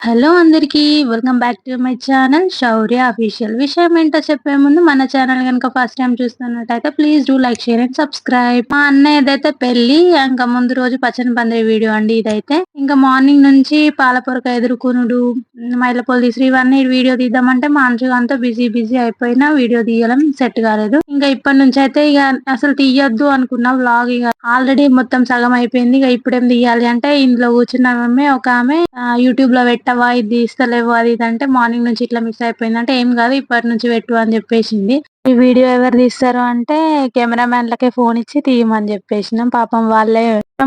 Hello అందరికీ welcome back to my channel Shaurya official. విషయం ఏంటో చెప్పే ముందు మన ఛానల్ కనుక ఫస్ట్ టైం చూస్తున్నట్టయితే please do like share and subscribe. మా అన్నయ్య ఏదైతే పెళ్ళి ఇంకా ముందు రోజు పచ్చని పందిరి వీడియో అండి ఇదైతే. ఇంకా మార్నింగ్ నుంచి పాలపొరక ఎదుర్కొనుడు మైలపొలు తీసి ఇవన్నీ వీడియో తీద్దామంటే మా అంతా బిజీ బిజీ అయిపోయినా వీడియో తీయడం సెట్ కాలేదు. ఇంకా ఇప్పటి నుంచి అయితే ఇక అసలు తీయొద్దు అనుకున్నా వ్లాగ్ ఇక ఆల్రెడీ మొత్తం సగం అయిపోయింది ఇక ఇప్పుడేం తీయాలి అంటే ఇందులో కూర్చున్న ఒక ఆమె యూట్యూబ్లో పెట్ట పెట్టవా ఇది తీస్తలేవు అది ఇది అంటే మార్నింగ్ నుంచి ఇట్లా మిస్ అయిపోయింది అంటే ఏం కాదు ఇప్పటి నుంచి పెట్టు అని చెప్పేసింది. ఈ వీడియో ఎవరు తీస్తారు అంటే కెమెరామ్యాన్లకే ఫోన్ ఇచ్చి తీయమని చెప్పేసినాం. పాపం వాళ్ళే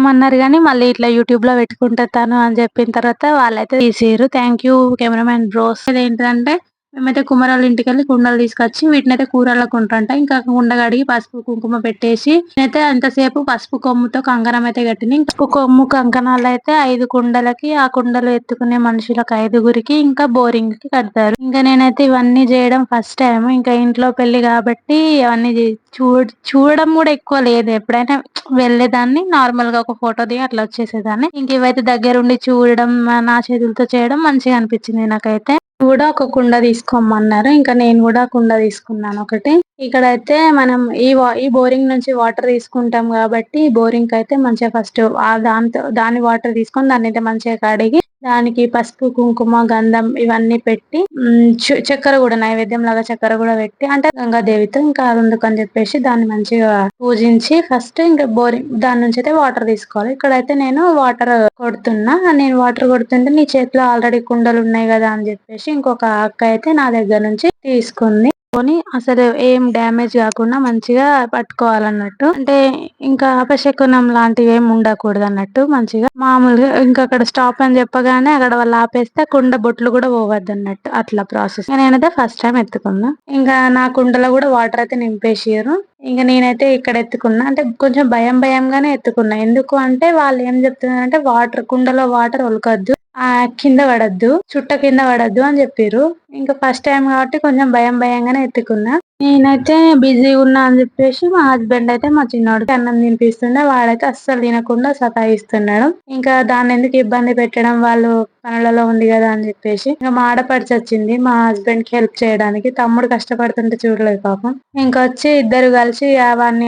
అన్నారు కానీ మళ్ళీ ఇట్లా యూట్యూబ్లో పెట్టుకుంటాను అని చెప్పిన తర్వాత వాళ్ళైతే తీసారు థ్యాంక్ యూ కెమెరామ్యాన్ బ్రోస్ ఏంటంటే మేమైతే కుమరాల ఇంటికి వెళ్ళి కుండలు తీసుకొచ్చి వీటిని అయితే కూరలకు ఉంటారంట ఇంకా కుండ కడిగి పసుపు కుంకుమ పెట్టేసి నేనైతే అంతసేపు పసుపు కొమ్ముతో కంకణం అయితే కట్టింది పసుపు కొమ్ము కంకణాలు అయితే ఐదు కుండలకి ఆ కుండలు ఎత్తుకునే మనుషులకు ఐదుగురికి ఇంకా బోరింగ్కి కడతారు. ఇంకా నేనైతే ఇవన్నీ చేయడం ఫస్ట్ టైం ఇంకా ఇంట్లో పెళ్ళి కాబట్టి అవన్నీ చూడ చూడడం కూడా ఎక్కువ లేదు. ఎప్పుడైనా వెళ్ళేదాన్ని నార్మల్గా ఒక ఫోటో దిగి అట్లా వచ్చేసేదాన్ని. ఇంక ఇవైతే దగ్గరుండి చూడడం నా చేతులతో చేయడం మంచిగా అనిపించింది నాకైతే. కూడా ఒక కుండ తీసుకోమన్నారు? ఇంకా నేను కూడా కుండ తీసుకున్నాను. ఒకటి. ఇక్కడైతే మనం ఈ ఈ బోరింగ్ నుంచి వాటర్ తీసుకుంటాం కాబట్టి బోరింగ్ అయితే మంచిగా ఫస్ట్ దాంతో దాని వాటర్ తీసుకొని దాన్ని అయితే మంచిగా కడిగి దానికి పసుపు కుంకుమ గంధం ఇవన్నీ పెట్టి చక్కెర కూడా నైవేద్యం లాగా చక్కెర కూడా పెట్టి అంటే గంగాదేవితో ఇంకా అందుకని చెప్పేసి దాన్ని మంచిగా పూజించి ఫస్ట్ ఇంకా బోరింగ్ దాని నుంచి అయితే వాటర్ తీసుకోవాలి. ఇక్కడైతే నేను వాటర్ కొడుతున్నా. నేను వాటర్ కొడుతుంటే నీ చేతిలో ఆల్రెడీ కుండలు ఉన్నాయి కదా అని చెప్పేసి ఇంకొక అక్క అయితే నా దగ్గర నుంచి తీసుకుంది. కొని అసలు ఏం డ్యామేజ్ కాకుండా మంచిగా పట్టుకోవాలన్నట్టు. అంటే ఇంకా అపశకునం లాంటివి ఏమి ఉండకూడదు అన్నట్టు మంచిగా. మామూలుగా ఇంకా అక్కడ స్టాప్ అని చెప్పగానే అక్కడ వాళ్ళు ఆపేస్తే కుండ బొట్లు కూడా పోవద్దు అన్నట్టు అట్లా ప్రాసెస్. నేనైతే ఫస్ట్ టైం ఎత్తుకున్నా. ఇంకా నా కుండలో కూడా వాటర్ అయితే నింపేసారు ఇంకా నేనైతే ఇక్కడ ఎత్తుకున్నా. అంటే కొంచెం భయం భయంగానే ఎత్తుకున్నా. ఎందుకు అంటే వాళ్ళు ఏం చెప్తున్నారు అంటే వాటర్ కుండలో వాటర్ ఒలకద్దు. ఆ కింద పడద్దు చుట్ట కింద పడద్దు అని చెప్పిర్రు. ఇంకా ఫస్ట్ టైం కాబట్టి కొంచెం భయం భయంగానే ఎత్తుకున్నా. నేనైతే బిజీ ఉన్నా అని చెప్పేసి మా హస్బెండ్ అయితే మా చిన్నోడికి అన్నం తినిపిస్తుండే. వాడైతే అస్సలు తినకుండా సతాయిస్తున్నాడు. ఇంకా దాన్ని ఎందుకు ఇబ్బంది పెట్టడం? వాళ్ళు పనులలో ఉంది కదా అని చెప్పేసి ఇంకా మా ఆడపడిచి వచ్చింది. మా హస్బెండ్కి హెల్ప్ చేయడానికి. తమ్ముడు కష్టపడుతుంటే చూడలేదు పాపం. ఇంకా వచ్చి ఇద్దరు కలిసి అవన్నీ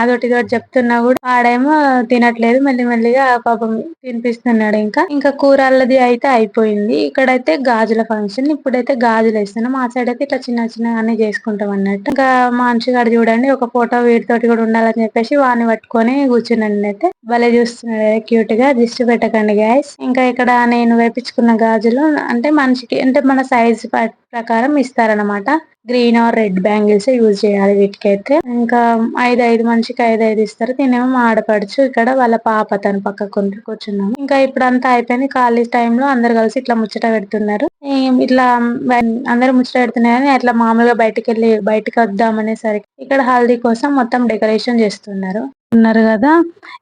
అదొకటి ఇదొకటి చెప్తున్నా కూడా వాడేమో తినట్లేదు. మెల్లి మెల్లిగా పాపం తినిపిస్తున్నాడు ఇంకా. ఇంకా కూరళ్ళది అయితే అయిపోయింది. ఇక్కడైతే గాజుల ఫంక్షన్. ఇప్పుడైతే గాజులు వేస్తున్నాం. మా సైడ్ అయితే ఇట్లా చిన్న చిన్న అన్ని చేసుకుంటాం అన్నట్టు. ఇంకా మనిషిగాడు చూడండి ఒక ఫోటో వీటితోటి కూడా ఉండాలని చెప్పేసి వాడిని పట్టుకొని కూర్చున్నాను అయితే భలే చూస్తున్నాడు క్యూట్గా దిష్టి పెట్టకండి గ్యాస్ ఇంకా ఇక్కడ నేను వేపించుకున్న గాజులు అంటే మనిషికి అంటే మన సైజ్ ప్రకారం ఇస్తారనమాట green or red bangles use చేయాలి వీటికైతే. ఇంకా ఐదు ఐదు మనిషికి ఐదు ఐదు ఇస్తారు. తినేమో ఆడపడుచు ఇక్కడ వాళ్ళ పాప తన పక్క కూర్చున్నాము. ఇంకా ఇప్పుడు అంతా అయిపోయింది. ఖాళీ టైంలో అందరు కలిసి ఇట్లా ముచ్చట పెడుతున్నారు. ఇట్లా అందరు ముచ్చట పెడుతున్నారని అట్లా మామూలుగా బయటకు వెళ్ళి బయటకు వద్దాం అనేసరికి ఇక్కడ హల్దీ కోసం మొత్తం డెకరేషన్ చేస్తున్నారు. ఉన్నారు కదా.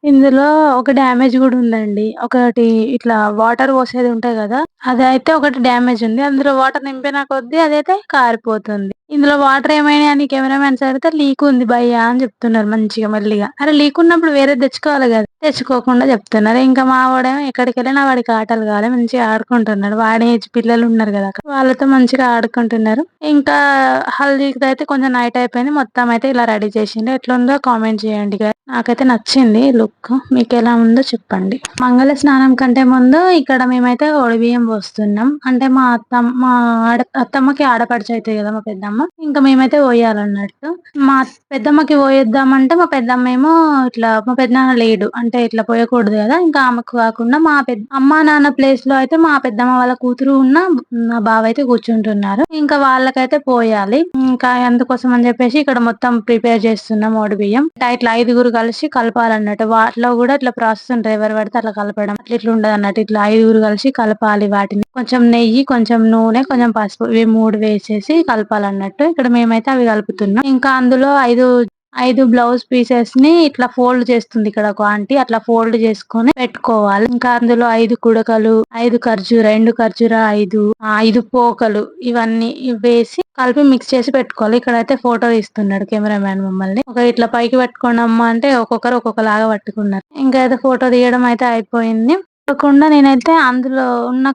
ఇందులో ఒక డ్యామేజ్ కూడా ఉందండి. ఒకటి ఇట్లా వాటర్ పోసేది ఉంటాయి కదా. అది అయితే ఒకటి డ్యామేజ్ ఉంది. అందులో వాటర్ నింపిన కొద్దీ అదైతే కారిపోతుంది. ఇందులో వాటర్ ఏమైనా అని కెమెరామెన్స్ అడిగితే లీక్ ఉంది భయ్యా అని చెప్తున్నారు మంచిగా మళ్ళీగా. అరే లీక్ ఉన్నప్పుడు వేరే తెచ్చుకోవాలి కదా. తెచ్చుకోకుండా చెప్తున్నారు. ఇంకా మా వాడేమో ఎక్కడికి వెళ్ళినా వాడికి ఆటలు కావాలి మంచిగా ఆడుకుంటున్నాడు. వాడి ఏజ్ పిల్లలు ఉన్నారు కదా వాళ్ళతో మంచిగా ఆడుకుంటున్నారు. ఇంకా హల్దీకి అయితే కొంచెం నైట్ అయిపోయింది. మొత్తం అయితే ఇలా రెడీ చేసిండు. ఎట్లుందో కామెంట్ చేయండి నాకైతే నచ్చింది లుక్. మీకు ఎలా ఉందో చెప్పండి. మంగళ స్నానం కంటే ముందు ఇక్కడ మేమైతే బియ్యం పోస్తున్నాం. అంటే మా అత్తమ్మ మా ఆడ అత్తమ్మకి ఆడపడిచి అవుతుంది కదా మా పెద్దమ్మ. ఇంకా మేమైతే పోయాలన్నట్టు. మా పెద్దమ్మకి పోయేద్దామంటే మా పెద్దమ్మ ఏమో ఇట్లా మా పెద్దనాన్న లేడు. అంటే ఇట్లా పోయకూడదు కదా. ఇంకా ఆమెకు కాకుండా మా పెద్ద అమ్మ నాన్న ప్లేస్లో అయితే మా పెద్దమ్మ వాళ్ళ కూతురు ఉన్న మా బావ అయితే కూర్చుంటున్నారు. ఇంకా వాళ్ళకైతే పోయాలి. ఇంకా అందుకోసం అని చెప్పేసి ఇక్కడ మొత్తం ప్రిపేర్ చేస్తున్నాం ఓడి బియ్యం. ఇట్లా ఐదుగురు కలిసి కలపాలన్నట్టు. వాటిలో కూడా ఇట్లా ప్రాసెస్ ఉంటుంది ఎవరు పడితే అట్లా కలపడం. అట్లా ఇట్లా ఉండదు అన్నట్టు ఇట్లా ఐదుగురు కలిసి కలపాలి వాటిని. కొంచెం నెయ్యి కొంచెం నూనె కొంచెం పసుపు ఇవి మూడు వేసేసి కలపాలన్నట్టు. ఇక్కడ మేమైతే అవి కలుపుతున్నాం. ఇంకా అందులో ఐదు ఐదు బ్లౌజ్ పీసెస్ని ఇట్లా ఫోల్డ్ చేస్తుంది ఇక్కడ ఒక ఆంటీ. అట్లా ఫోల్డ్ చేసుకొని పెట్టుకోవాలి. ఇంకా అందులో ఐదు కుడకలు ఐదు ఖర్జూర రెండు ఖర్జూర ఐదు ఐదు పోకలు ఇవన్నీ వేసి కలిపి మిక్స్ చేసి పెట్టుకోవాలి. ఇక్కడైతే ఫోటో తీస్తున్నాడు కెమెరామ్యాన్ మమ్మల్ని. ఒక ఇట్లా పైకి పెట్టుకోండి అమ్మ అంటే ఒక్కొక్కరు ఒక్కొక్కలాగా పట్టుకున్నారు. ఇంకా అయితే ఫోటో తీయడం అయితే అయిపోయింది. కాకుండా నేనైతే అందులో ఉన్న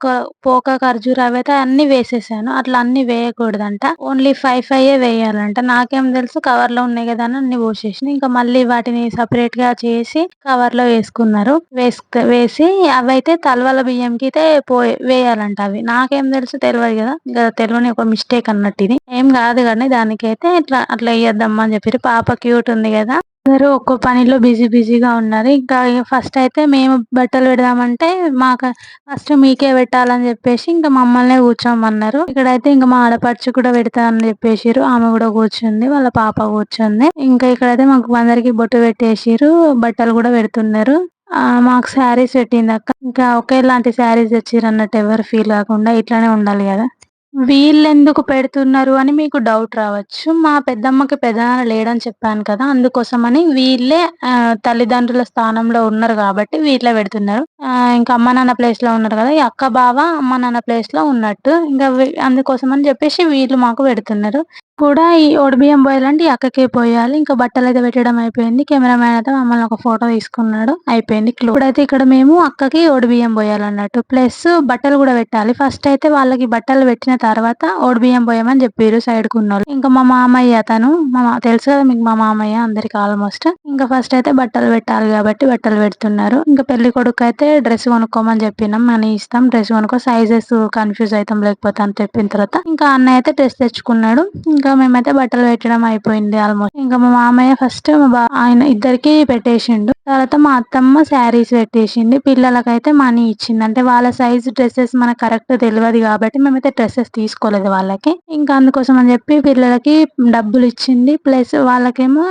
పోక ఖర్జూర అవైతే అన్ని వేసేసాను. అట్లా అన్ని వేయకూడదంట. ఓన్లీ ఫైవ్ ఫైవ్ వేయాలంట. నాకేం తెలుసు కవర్లో ఉన్నాయి కదా అని అన్ని పోసేసి ఇంకా మళ్ళీ వాటిని సపరేట్గా చేసి కవర్లో వేసుకున్నారు. వేసుకు వేసి అవైతే తలవల బియ్యంకి అయితే పో వేయాలంట అవి. నాకేం తెలుసు తెలియదు కదా. ఇంకా తెలియని ఒక మిస్టేక్ అన్నట్టు ఇది. ఏం కాదు కానీ దానికైతే ఇట్లా అట్లా వేయద్దమ్మా అని చెప్పి పాప క్యూట్ ఉంది కదా. అందరూ ఒక్కో పనిలో బిజీ బిజీగా ఉన్నారు. ఇంకా ఫస్ట్ అయితే మేము బట్టలు పెడదామంటే మాకు ఫస్ట్ మీకే పెట్టాలని చెప్పేసి ఇంకా మమ్మల్ని కూర్చోమన్నారు. ఇక్కడైతే ఇంకా మా ఆడపడుచు కూడా పెడతా అని చెప్పేసిరు ఆమె కూడా కూర్చుంది వాళ్ళ పాప కూర్చుంది. ఇంకా ఇక్కడైతే మాకు అందరికి బొట్టు పెట్టేసిరు బట్టలు కూడా పెడుతున్నారు. ఆ మాకు శారీస్ పెట్టింది అక్క. ఇంకా ఒకేలాంటి శారీస్ తెచ్చిరు అన్నట్టు ఎవరు ఫీల్ కాకుండా ఇట్లానే ఉండాలి కదా. వీళ్ళెందుకు పెడుతున్నారు అని మీకు డౌట్ రావచ్చు. మా పెద్దమ్మకి పెదనాన్న లేడని చెప్పాను కదా అందుకోసమని వీళ్ళే ఆ, తల్లిదండ్రుల స్థానంలో ఉన్నారు కాబట్టి వీటిలో పెడుతున్నారు. ఆ, ఇంకా అమ్మ నాన్న ప్లేస్లో ఉన్నారు కదా ఈ అక్క బావ అమ్మ నాన్న ప్లేస్లో ఉన్నట్టు. ఇంకా అందుకోసం అని చెప్పేసి వీళ్ళు మాకు పెడుతున్నారు. కూడా ఈ ఒడిబియ్యం పోయాలంటే ఈ అక్కకే పోయాలి. ఇంకా బట్టలు అయితే పెట్టడం అయిపోయింది. కెమెరామ్యాన్ అయితే మమ్మల్ని ఒక ఫోటో తీసుకున్నాడు. అయిపోయింది క్లో- ఇప్పుడైతే ఇక్కడ మేము అక్కకి ఒడిబియ్యం పోయాలన్నట్టు ప్లస్ బట్టలు కూడా పెట్టాలి. ఫస్ట్ అయితే వాళ్ళకి బట్టలు పెట్టిన తర్వాత ఒడిబియ్యం పోయామని చెప్పారు సైడ్ కున్నోళ్ళు ఇంకా మా మామయ్య అతను మా మా- తెలుసు కదా మీకు మా మామయ్య అందరికి ఆల్మోస్ట్ ఇంకా ఫస్ట్ అయితే బట్టలు పెట్టాలి కాబట్టి బట్టలు పెడుతున్నారు. ఇంకా పెళ్ళి కొడుకు అయితే డ్రెస్ కొనుక్కోమని చెప్పినాం. మనీ ఇస్తాం. డ్రెస్ కొనుక్కో సైజెస్ కన్ఫ్యూజ్ అవుతాం లేకపోతే అని చెప్పిన తర్వాత ఇంకా అన్న అయితే డ్రెస్ తెచ్చుకున్నాడు. ఇంకా మేమైతే బట్టలు పెట్టడం అయిపోయింది ఆల్మోస్ట్ ఇంకా మా మామయ్య ఫస్ట్ మా బా- ఆయన ఇద్దరికి పెట్టేసిండు. తర్వాత మా అత్తమ్మ శారీస్ పెట్టేసింది. పిల్లలకైతే మనీ ఇచ్చింది. అంటే వాళ్ళ సైజ్ డ్రెస్సెస్ మనకు కరెక్ట్ తెలియదు కాబట్టి మేమైతే డ్రెస్సెస్ తీసుకోలేదు వాళ్ళకి. ఇంకా అందుకోసం అని చెప్పి పిల్లలకి డబ్బులు ఇచ్చింది. ప్లస్ వాళ్ళకేమో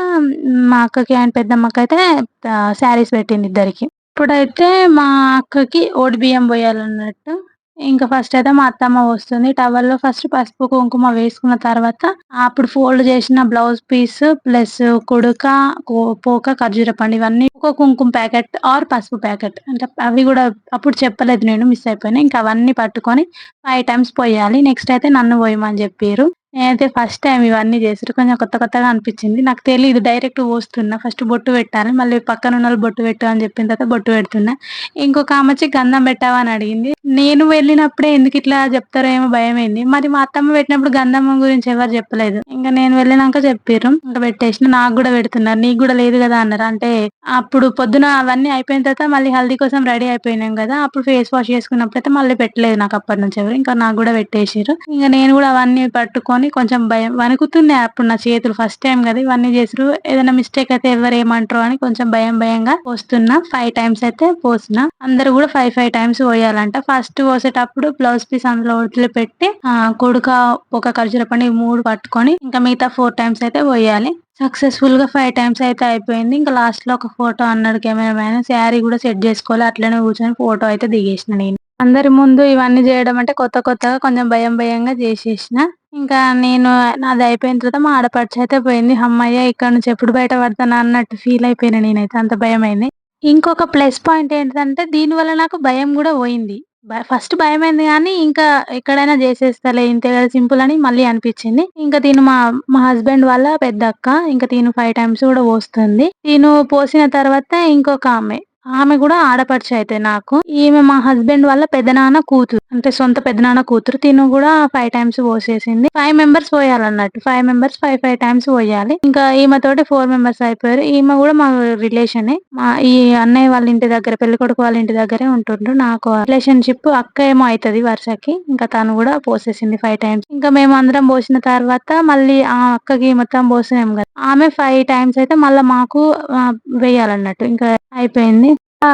మా అక్కకి అండ్ పెద్దమ్మ అయితే శారీస్ పెట్టింది ఇద్దరికి. ఇప్పుడైతే మా అక్కకి ఓడి బియ్యం పోయాలన్నట్టు. ఇంకా ఫస్ట్ అయితే మా అత్తమ్మ వస్తుంది టవల్లో ఫస్ట్ పసుపు కుంకుమ వేసుకున్న తర్వాత అప్పుడు ఫోల్డ్ చేసిన బ్లౌజ్ పీస్ ప్లస్ కుడుక కో- పోక ఖర్జూర పండు ఇవన్నీ ఒక కుంకుమ ప్యాకెట్ ఆర్ పసుపు ప్యాకెట్. అంటే అవి కూడా అప్పుడు చెప్పలేదు నేను మిస్ అయిపోయినా. ఇంకా అవన్నీ పట్టుకొని ఫైవ్ టైమ్స్ పోయాలి. నెక్స్ట్ అయితే నన్ను పోయమని చెప్పారు నేనైతే ఫస్ట్ టైం ఇవన్నీ చేసారు కొంచెం కొత్త కొత్తగా అనిపించింది. నాకు తెలియదు డైరెక్ట్ పోస్తున్నా. ఫస్ట్ బొట్టు పెట్టాలి మళ్ళీ పక్కన ఉన్న వాళ్ళు బొట్టు పెట్టు అని చెప్పిన తర్వాత బొట్టు పెడుతున్నా. ఇంకొక ఆమె గంధం పెట్టావా? అని అడిగింది. నేను వెళ్ళినప్పుడే ఎందుకు ఇట్లా చెప్తారో ఏమో భయమైంది. మరి మా అత్తమ్మ పెట్టినప్పుడు గంధం గురించి ఎవరు చెప్పలేదు. ఇంకా నేను వెళ్ళినాక చెప్పారు ఇంకా పెట్టేసిన. నాకు కూడా పెడుతున్నారు. నీకు కూడా లేదు కదా అన్నారు. అంటే అప్పుడు పొద్దున అవన్నీ అయిపోయిన తర్వాత మళ్ళీ హల్దీ కోసం రెడీ అయిపోయినాం కదా. అప్పుడు ఫేస్ వాష్ చేసుకున్నప్పుడు అయితే మళ్ళీ పెట్టలేదు నాకు అప్పటి నుంచి ఎవరు. ఇంకా నాకు కూడా పెట్టేసారు ఇంకా నేను కూడా అవన్నీ పట్టుకొని కొంచెం భయం. వణుకుతున్నాయి అప్పుడు నా చేతులు ఫస్ట్ టైం కదా ఇవన్నీ చేసారు ఏదైనా మిస్టేక్ అయితే ఎవరు ఏమంటారు అని కొంచెం భయం భయంగా పోస్తున్నా. ఫైవ్ టైమ్స్ అయితే పోసిన. అందరు కూడా ఫైవ్ ఫైవ్ టైమ్స్ పోయాలంట. ఫస్ట్ పోసేటప్పుడు బ్లౌజ్ పీస్ అందులో వదిలిపెట్టి పెట్టి కొడుక ఒక ఖర్జూర పండి మూడు పట్టుకొని ఇంకా మిగతా ఫోర్ టైమ్స్ అయితే పోయాలి. సక్సెస్ఫుల్గా ఫైవ్ టైమ్స్ అయితే అయిపోయింది. ఇంకా లాస్ట్లో ఒక ఫోటో అన్నాడు కెమెరా మ్యాన్ శారీ కూడా సెట్ చేసుకోవాలి. అట్లనే కూర్చొని ఫోటో అయితే దిగేసిన నేను. అందరి ముందు ఇవన్నీ చేయడం అంటే కొత్త కొత్తగా కొంచెం భయం భయంగా చేసేసిన. ఇంకా నేను నాది అయిపోయిన తర్వాత మా ఆడపడుచు అయితే పోయింది. అమ్మయ్య ఇక్కడ నుంచి ఎప్పుడు బయట పడతానా? అన్నట్టు ఫీల్ అయిపోయినా నేనైతే. అంత భయం అయింది ఇంకొక ప్లస్ పాయింట్ ఏంటంటే దీని వల్ల నాకు భయం కూడా పోయింది. ఫస్ట్ భయమైంది కానీ ఇంకా ఎక్కడైనా చేసేస్తాలే ఇంతే కదా సింపుల్ అని మళ్ళీ అనిపించింది. ఇంకా దీని మా మా హస్బెండ్ వాళ్ళ పెద్ద అక్క ఇంకా దీని ఫైవ్ టైమ్స్ కూడా పోస్తుంది. దీని పోసిన తర్వాత ఇంకొక ఆమె. ఆమె కూడా ఆడపడిచి అయితే నాకు. ఈమె మా హస్బెండ్ వాళ్ళ పెదనాన్న కూతురు. అంటే సొంత పెదనాన్న కూతురు. తిను కూడా ఫైవ్ టైమ్స్ పోసేసింది. Five members పోయాలన్నట్టు. Five members five five times పోయాలి. ఇంకా ఈమె తోటి ఫోర్ మెంబర్స్ అయిపోయారు. ఈమె కూడా మా రిలేషన్ మా ఈ అన్నయ్య వాళ్ళ ఇంటి దగ్గర పెళ్ళి కొడుకు వాళ్ళ ఇంటి దగ్గరే ఉంటుండ్రు. నాకు రిలేషన్షిప్ అక్క ఏమో అవుతుంది వరుసకి. ఇంకా తను కూడా పోసేసింది ఫైవ్ టైమ్స్ ఇంకా మేము అందరం పోసిన తర్వాత మళ్ళీ ఆ అక్కకి మొత్తం పోసినాం కదా. ఆమె ఫైవ్ టైమ్స్ అయితే మళ్ళీ మాకు వేయాలన్నట్టు. ఇంకా అయిపోయింది.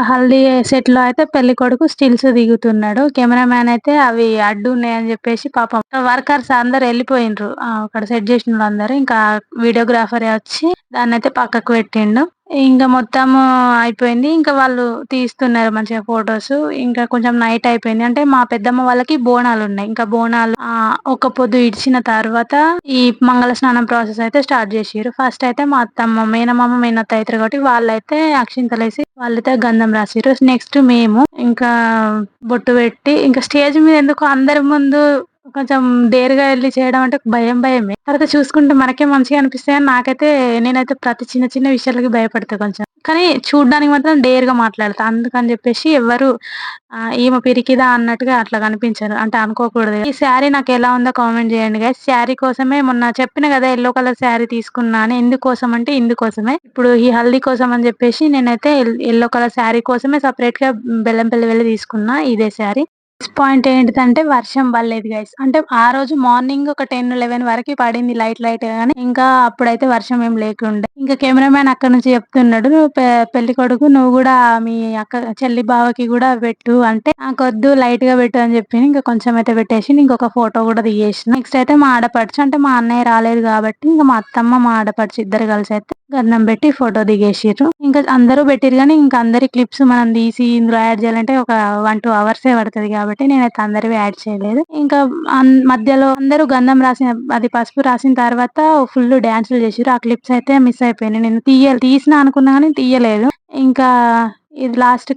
హల్దీ సెట్లో అయితే పెళ్ళి కొడుకు స్టిల్స్ దిగుతున్నాడు. కెమెరా మ్యాన్ అయితే అవి అడ్డు ఉన్నాయని చెప్పేసి పాపం వర్కర్స్ అందరు వెళ్ళిపోయిండ్రు ఆ, అక్కడ సెట్ చేసిన వాళ్ళందరూ. ఇంకా వీడియోగ్రాఫర్ వచ్చి దాన్ని అయితే పక్కకు పెట్టిండు. ఇంకా మొత్తం అయిపోయింది. ఇంకా వాళ్ళు తీస్తున్నారు మంచిగా ఫొటోస్. ఇంకా కొంచెం నైట్ అయిపోయింది. అంటే మా పెద్దమ్మ వాళ్ళకి బోనాలు ఉన్నాయి. ఇంకా బోనాలు ఒక పొద్దు ఇడిచిన తర్వాత ఈ మంగళ స్నానం ప్రాసెస్ అయితే స్టార్ట్ చేసారు ఫస్ట్ అయితే మా అత్తమ్మ మేనమామ మేనత్త అవుతారు కాబట్టి వాళ్ళైతే అక్షింతలేసి వాళ్ళైతే గంధం రాసిర్రు. నెక్స్ట్ మేము ఇంకా బొట్టు పెట్టి ఇంకా స్టేజ్ మీద ఎందుకు అందరి ముందు కొంచెం డేరుగా వెళ్ళి చేయడం అంటే భయం భయమే. తర్వాత చూసుకుంటే మనకే మంచిగా అనిపిస్తాయి నాకైతే నేనైతే ప్రతి చిన్న చిన్న విషయాలకి భయపడతా కొంచెం. కానీ చూడ్డానికి మాత్రం డేర్గా మాట్లాడతా. అందుకని చెప్పేసి ఎవరు ఆ, ఈమె పిరికిదా అన్నట్టుగా అట్లా కనిపించారు. అంటే అనుకోకూడదు. ఈ శారీ నాకు ఎలా ఉందో కామెంట్ చేయండి గా శారీ కోసమే మొన్న చెప్పిన కదా ఎల్లో కలర్ శారీ తీసుకున్నాను ఎందుకోసం అంటే ఇందుకోసమే. ఇప్పుడు ఈ హల్దీ కోసం అని చెప్పేసి నేనైతే ఎల్లో కలర్ శారీ కోసమే సపరేట్గా బెల్లంపల్లి వెళ్ళి తీసుకున్నా ఇదే శారీ. పాయింట్ ఏంటిదంటే వర్షం పడలేదు గైస్ అంటే ఆ రోజు మార్నింగ్ ఒక టెన్ లెవెన్ వరకు పడింది లైట్ లైట్ గానీ. ఇంకా అప్పుడైతే వర్షం ఏం లేకుండే. ఇంకా కెమెరామ్యాన్ అక్కడ నుంచి చెప్తున్నాడు "నువ్వు పెళ్ళి కొడుకు నువ్వు కూడా మీ అక్క చెల్లి బావకి కూడా పెట్టు అంటే నాకొద్దు లైట్గా పెట్టు అని చెప్పి ఇంకా కొంచెం అయితే పెట్టేసి ఇంకొక ఫోటో కూడా తీయేసిన నెక్స్ట్ అయితే మా ఆడపడుచు అంటే మా అన్నయ్య రాలేదు కాబట్టి ఇంకా మా అత్తమ్మ మా ఆడపడుచు ఇద్దరు కలిసి అయితే గంధం పెట్టి ఫోటో దిగేసిర్రు. ఇంకా అందరూ పెట్టిరు కానీ ఇంకా అందరి క్లిప్స్ మనం తీసి ఇందులో యాడ్ చేయాలంటే ఒక వన్ టూ అవర్స్ ఏ పడుతుంది కాబట్టి నేనైతే అందరివి యాడ్ చేయలేదు. ఇంకా మధ్యలో అందరూ గంధం రాసిన అది పసుపు రాసిన తర్వాత ఫుల్ డాన్సులు చేసారు ఆ క్లిప్స్ అయితే మిస్ అయిపోయినాయి. నేను తీయ తీసిన అనుకున్నా కానీ తీయలేదు. ఇంకా ఇది లాస్ట్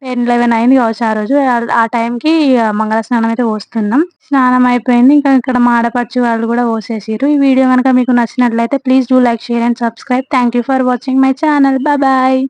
టెన్ లెవెన్ అయింది కావచ్చు ఆ రోజు. ఆ- టైంకి కి మంగళ స్నానం అయితే పోస్తున్నాం. స్నానం అయిపోయింది. ఇంకా ఇక్కడ మా ఆడపడుచు వాళ్ళు కూడా పోసేసిర్రు. ఈ వీడియో కనుక మీకు నచ్చినట్లయితే please do like share and subscribe thank you for watching my channel bye